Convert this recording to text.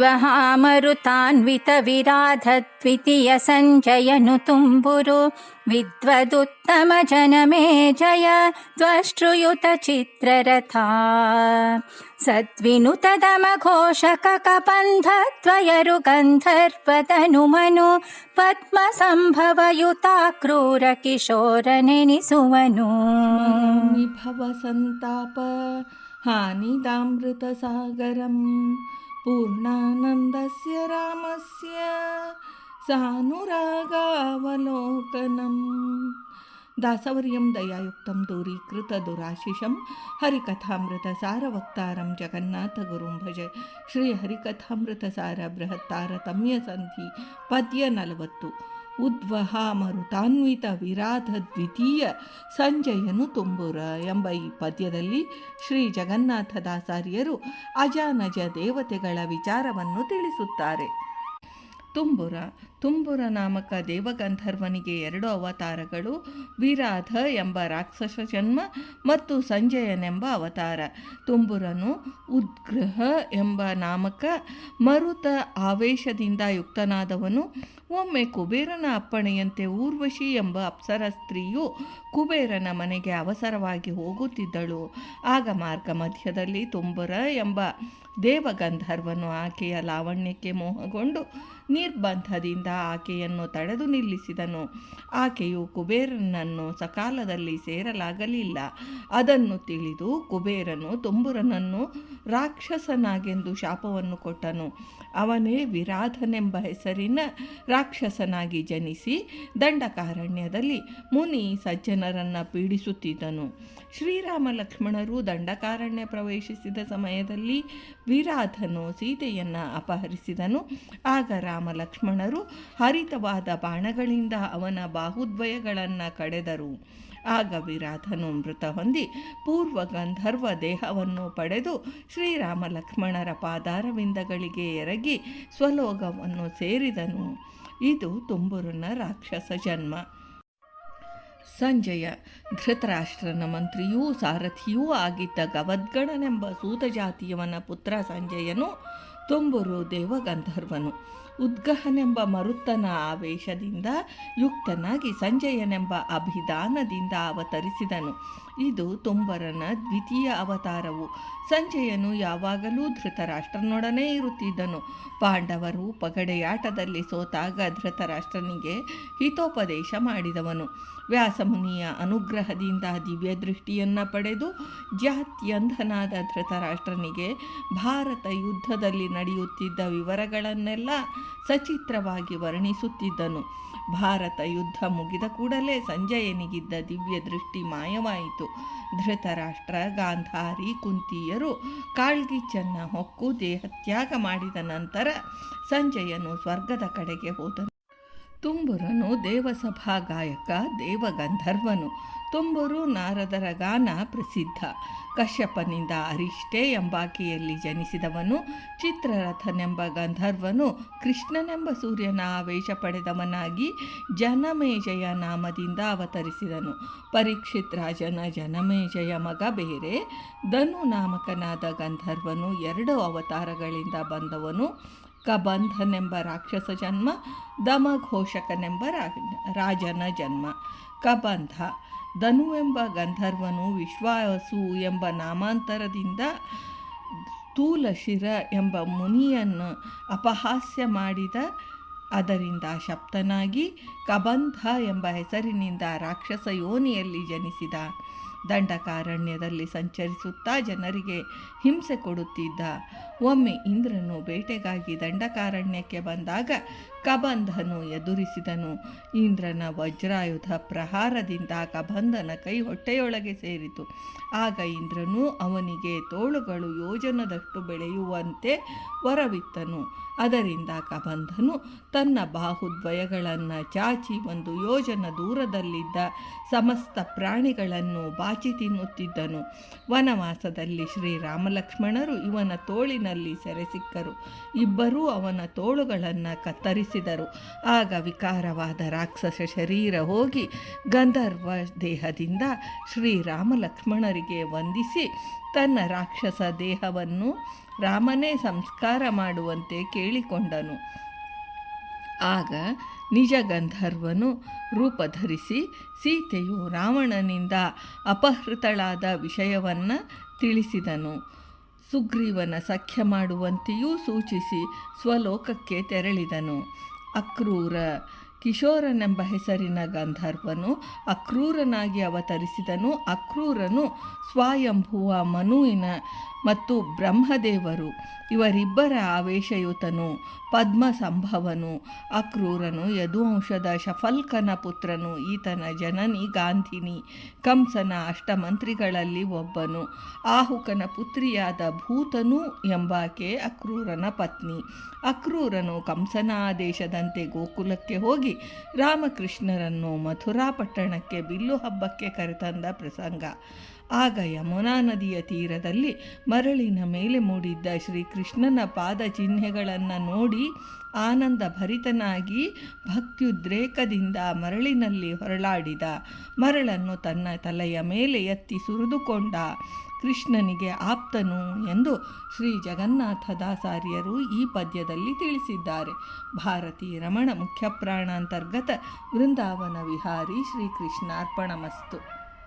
त्वहामरुतान्वितविराधद्वितीयसञ्जयनुतुम्बुरु। विद्वदुत्तमजनमे जय त्वश्रुयुतचित्ररथा सद्विनुतदमघोषककपन्ध त्वयरुगन्धर्वतनु मनु पद्मसम्भवयुताक्रूरकिशोरनिसुमनुभव सन्ताप हानिदामृतसागरम्। पूर्णानन्दस्य रामस्य सानुरागावलोकनम् दासवर्यं दयायुक्तं दूरीकृतदुराशिषं हरिकथामृतसारवक्तारं जगन्नाथगुरुं भज श्रीहरिकथामृतसार बृहत्तारतम्यसन्धि पद्य नलवत्तु ಉದ್ವಹ ಮರುತಾನ್ವಿತ ವಿರಾಧ ದ್ವಿತೀಯ ಸಂಜಯನು ತುಂಬುರ ಎಂಬ ಈ ಪದ್ಯದಲ್ಲಿ ಶ್ರೀ ಜಗನ್ನಾಥದಾಸಾರ್ಯರು ಅಜಾನಜ ದೇವತೆಗಳ ವಿಚಾರವನ್ನು ತಿಳಿಸುತ್ತಾರೆ. ತುಂಬುರ ತುಂಬುರ ನಾಮಕ ದೇವಗಂಧರ್ವನಿಗೆ ಎರಡು ಅವತಾರಗಳು, ವಿರಾಧ ಎಂಬ ರಾಕ್ಷಸ ಜನ್ಮ ಮತ್ತು ಸಂಜಯನೆಂಬ ಅವತಾರ. ತುಂಬುರನು ಉದ್ಗ್ರಹ ಎಂಬ ನಾಮಕ ಮರುತ ಆವೇಶದಿಂದ ಯುಕ್ತನಾದವನು. ಒಮ್ಮೆ ಕುಬೇರನ ಅಪ್ಪಣೆಯಂತೆ ಊರ್ವಶಿ ಎಂಬ ಅಪ್ಸರ ಸ್ತ್ರೀಯು ಕುಬೇರನ ಮನೆಗೆ ಅವಸರವಾಗಿ ಹೋಗುತ್ತಿದ್ದಳು. ಆಗ ಮಾರ್ಗ ಮಧ್ಯದಲ್ಲಿ ತುಂಬುರ ಎಂಬ ದೇವಗಂಧರ್ವನು ಆಕೆಯ ಲಾವಣ್ಯಕ್ಕೆ ಮೋಹಗೊಂಡು ನಿರ್ಬಂಧದಿಂದ ಆಕೆಯನ್ನು ತಡೆದು ನಿಲ್ಲಿಸಿದನು. ಆಕೆಯು ಕುಬೇರನನ್ನು ಸಕಾಲದಲ್ಲಿ ಸೇರಲಾಗಲಿಲ್ಲ. ಅದನ್ನು ತಿಳಿದು ಕುಬೇರನು ತುಂಬುರನನ್ನು ರಾಕ್ಷಸನಾಗೆಂದು ಶಾಪವನ್ನು ಕೊಟ್ಟನು. ಅವನೇ ವಿರಾಧನೆಂಬ ಹೆಸರಿನ ರಾಕ್ಷಸನಾಗಿ ಜನಿಸಿ ದಂಡಕಾರಣ್ಯದಲ್ಲಿ ಮುನಿ ಸಜ್ಜನರನ್ನು ಪೀಡಿಸುತ್ತಿದ್ದನು. ಶ್ರೀರಾಮ ಲಕ್ಷ್ಮಣರು ದಂಡಕಾರಣ್ಯ ಪ್ರವೇಶಿಸಿದ ಸಮಯದಲ್ಲಿ ವಿರಾಧನು ಸೀತೆಯನ್ನು ಅಪಹರಿಸಿದನು. ಆಗ ರಾಮ ಲಕ್ಷ್ಮಣರು ಹರಿತವಾದ ಬಾಣಗಳಿಂದ ಅವನ ಬಾಹುದ್ವಯಗಳನ್ನು ಕಡೆದರು. ಆಗ ವಿರಾಧನು ಮೃತ ಹೊಂದಿ ಪೂರ್ವ ಗಂಧರ್ವ ದೇಹವನ್ನು ಪಡೆದು ಶ್ರೀರಾಮ ಲಕ್ಷ್ಮಣರ ಪಾದಾರವಿಂದಗಳಿಗೆ ಎರಗಿ ಸ್ವಲೋಕವನ್ನು ಸೇರಿದನು. ಇದು ತುಂಬುರನ ರಾಕ್ಷಸ ಜನ್ಮ. ಸಂಜಯ ಧೃತರಾಷ್ಟ್ರನ ಮಂತ್ರಿಯೂ ಸಾರಥಿಯೂ ಆಗಿದ್ದ ಗವದ್ಗಣನೆಂಬ ಸೂತ ಜಾತಿಯವನ ಪುತ್ರ ಸಂಜಯನು ತುಂಬುರು ದೇವಗಂಧರ್ವನು. ಉದ್ಗಹನೆಂಬ ಮರುತನ ಆವೇಶದಿಂದ ಯುಕ್ತನಾಗಿ ಸಂಜಯನೆಂಬ ಅಭಿದಾನದಿಂದ ಅವತರಿಸಿದನು. ಇದು ತುಂಬರನ ದ್ವಿತೀಯ ಅವತಾರವು. ಸಂಜಯನು ಯಾವಾಗಲೂ ಧೃತರಾಷ್ಟ್ರನೊಡನೆ ಇರುತ್ತಿದ್ದನು. ಪಾಂಡವರು ಪಗಡೆಯಾಟದಲ್ಲಿ ಸೋತಾಗ ಧೃತರಾಷ್ಟ್ರನಿಗೆ ಹಿತೋಪದೇಶ ಮಾಡಿದವನು. ವ್ಯಾಸಮುನಿಯ ಅನುಗ್ರಹದಿಂದ ದಿವ್ಯ ದೃಷ್ಟಿಯನ್ನು ಪಡೆದು ಜಾತ್ಯಂಧನಾದ ಧೃತರಾಷ್ಟ್ರನಿಗೆ ಭಾರತ ಯುದ್ಧದಲ್ಲಿ ನಡೆಯುತ್ತಿದ್ದ ವಿವರಗಳನ್ನೆಲ್ಲ ಸಚಿತ್ರವಾಗಿ ವರ್ಣಿಸುತ್ತಿದ್ದನು. ಭಾರತ ಯುದ್ಧ ಮುಗಿದ ಕೂಡಲೇ ಸಂಜಯನಿಗಿದ್ದ ದಿವ್ಯ ದೃಷ್ಟಿ ಮಾಯವಾಯಿತು. ಧೃತರಾಷ್ಟ್ರ, ಗಾಂಧಾರಿ, ಕುಂತಿಯರು ಕಾಳ್ಗಿಚ್ಚನ್ನ ಹೊಕ್ಕು ದೇಹತ್ಯಾಗ ಮಾಡಿದ ನಂತರ ಸಂಜಯನು ಸ್ವರ್ಗದ ಕಡೆಗೆ ಹೋದನು. ತುಂಬುರನು ದೇವಸಭಾ ಗಾಯಕ, ದೇವಗಂಧರ್ವನು. ತುಂಬುರು ನಾರದರ ಗಾನ ಪ್ರಸಿದ್ಧ. ಕಶ್ಯಪನಿಂದ ಅರಿಷ್ಟೆ ಎಂಬಾಕೆಯಲ್ಲಿ ಜನಿಸಿದವನು, ಚಿತ್ರರಥನೆಂಬ ಗಂಧರ್ವನು, ಕೃಷ್ಣನೆಂಬ ಸೂರ್ಯನ ಆವೇಶ ಪಡೆದವನಾಗಿ ಜನಮೇಜಯ ನಾಮದಿಂದ ಅವತರಿಸಿದನು. ಪರೀಕ್ಷಿತ್ ರಾಜನ ಜನಮೇಜಯ ಮಗ ಬೇರೆ. ಧನು ನಾಮಕನಾದ ಗಂಧರ್ವನು ಎರಡು ಅವತಾರಗಳಿಂದ ಬಂದವನು. ಕಬಂಧನೆಂಬ ರಾಕ್ಷಸ ಜನ್ಮ, ದಮಘೋಷಕನೆಂಬ ರಾಜನ ಜನ್ಮ. ಕಬಂಧ, ಧನು ಎಂಬ ಗಂಧರ್ವನು ವಿಶ್ವಾಸು ಎಂಬ ನಾಮಾಂತರದಿಂದ ಸ್ಥೂಲಶಿರ ಎಂಬ ಮುನಿಯನ್ನು ಅಪಹಾಸ್ಯ ಮಾಡಿದ, ಅದರಿಂದ ಶಪ್ತನಾಗಿ ಕಬಂಧ ಎಂಬ ಹೆಸರಿನಿಂದ ರಾಕ್ಷಸ ಯೋನಿಯಲ್ಲಿ ಜನಿಸಿದ. ದಂಡಕಾರಣ್ಯದಲ್ಲಿ ಸಂಚರಿಸುತ್ತಾ ಜನರಿಗೆ ಹಿಂಸೆ ಕೊಡುತ್ತಿದ್ದ. ಒಮ್ಮೆ ಇಂದ್ರನು ಬೇಟೆಗಾಗಿ ದಂಡಕಾರಣ್ಯಕ್ಕೆ ಬಂದಾಗ ಕಬಂಧನು ಎದುರಿಸಿದನು. ಇಂದ್ರನ ವಜ್ರಾಯುಧ ಪ್ರಹಾರದಿಂದ ಕಬಂಧನ ಕೈ ಹೊಟ್ಟೆಯೊಳಗೆ ಸೇರಿತು. ಆಗ ಇಂದ್ರನು ಅವನಿಗೆ ತೋಳುಗಳು ಯೋಜನದಷ್ಟು ಬೆಳೆಯುವಂತೆ ವರವಿತ್ತನು. ಅದರಿಂದ ಕಬಂಧನು ತನ್ನ ಬಾಹುದ್ವಯಗಳನ್ನು ಚಾಚಿ ಒಂದು ಯೋಜನ ದೂರದಲ್ಲಿದ್ದ ಸಮಸ್ತ ಪ್ರಾಣಿಗಳನ್ನು ಬಾ ಪಾಚಿ ತಿನ್ನುತ್ತಿದ್ದನು. ವನವಾಸದಲ್ಲಿ ಶ್ರೀರಾಮಲಕ್ಷ್ಮಣರು ಇವನ ತೋಳಿನಲ್ಲಿ ಸೆರೆಸಿಕ್ಕರು. ಇಬ್ಬರೂ ಅವನ ತೋಳುಗಳನ್ನು ಕತ್ತರಿಸಿದರು. ಆಗ ವಿಕಾರವಾದ ರಾಕ್ಷಸ ಶರೀರ ಹೋಗಿ ಗಂಧರ್ವ ದೇಹದಿಂದ ಶ್ರೀರಾಮಲಕ್ಷ್ಮಣರಿಗೆ ವಂದಿಸಿ ತನ್ನ ರಾಕ್ಷಸ ದೇಹವನ್ನು ರಾಮನೇ ಸಂಸ್ಕಾರ ಮಾಡುವಂತೆ ಕೇಳಿಕೊಂಡನು. ಆಗ ನಿಜ ಗಂಧರ್ವನು ರೂಪಧರಿಸಿ ಸೀತೆಯು ರಾವಣನಿಂದ ಅಪಹೃತಳಾದ ವಿಷಯವನ್ನು ತಿಳಿಸಿದನು. ಸುಗ್ರೀವನ ಸಖ್ಯ ಮಾಡುವಂತೆಯೂ ಸೂಚಿಸಿ ಸ್ವಲೋಕಕ್ಕೆ ತೆರಳಿದನು. ಅಕ್ರೂರ ಕಿಶೋರನೆಂಬ ಹೆಸರಿನ ಗಂಧರ್ವನು ಅಕ್ರೂರನಾಗಿ ಅವತರಿಸಿದನು. ಅಕ್ರೂರನು ಸ್ವಯಂಭುವ ಮನುವಿನ ಮತ್ತು ಬ್ರಹ್ಮದೇವರು. ಇವರಿಬ್ಬರ ಆವೇಶಯುತನು ಪದ್ಮ ಸಂಭವನು ಅಕ್ರೂರನು ಯದುವಂಶದ ಶಫಲ್ಕನ ಪುತ್ರನು, ಈತನ ಜನನಿ ಗಾಂಧಿನಿ, ಕಂಸನ ಅಷ್ಟಮಂತ್ರಿಗಳಲ್ಲಿ ಒಬ್ಬನು. ಆಹುಕನ ಪುತ್ರಿಯಾದ ಭೂತನು ಎಂಬಾಕೆ ಅಕ್ರೂರನ ಪತ್ನಿ. ಅಕ್ರೂರನು ಕಂಸನ ಆದೇಶದಂತೆ ಗೋಕುಲಕ್ಕೆ ಹೋಗಿ ರಾಮಕೃಷ್ಣರನ್ನು ಮಥುರಾ ಪಟ್ಟಣಕ್ಕೆ ಬಿಲ್ಲು ಹಬ್ಬಕ್ಕೆ ಕರೆತಂದ ಪ್ರಸಂಗ. ಆಗ ಯಮುನಾ ನದಿಯ ತೀರದಲ್ಲಿ ಮರಳಿನ ಮೇಲೆ ಮೂಡಿದ್ದ ಶ್ರೀಕೃಷ್ಣನ ಪಾದ ಚಿಹ್ನೆಗಳನ್ನು ನೋಡಿ ಆನಂದ ಭರಿತನಾಗಿ ಭಕ್ತ್ಯುದ್ರೇಕದಿಂದ ಮರಳಿನಲ್ಲಿ ಹೊರಳಾಡಿದ. ಮರಳನ್ನು ತನ್ನ ತಲೆಯ ಮೇಲೆ ಎತ್ತಿ ಸುರಿದುಕೊಂಡ. ಕೃಷ್ಣನಿಗೆ ಆಪ್ತನು ಎಂದು ಶ್ರೀ ಜಗನ್ನಾಥದಾಸಾರ್ಯರು ಈ ಪದ್ಯದಲ್ಲಿ ತಿಳಿಸಿದ್ದಾರೆ. ಭಾರತಿ ರಮಣ ಮುಖ್ಯಪ್ರಾಣಾಂತರ್ಗತ ವೃಂದಾವನ ವಿಹಾರಿ ಶ್ರೀಕೃಷ್ಣಾರ್ಪಣಮಸ್ತು.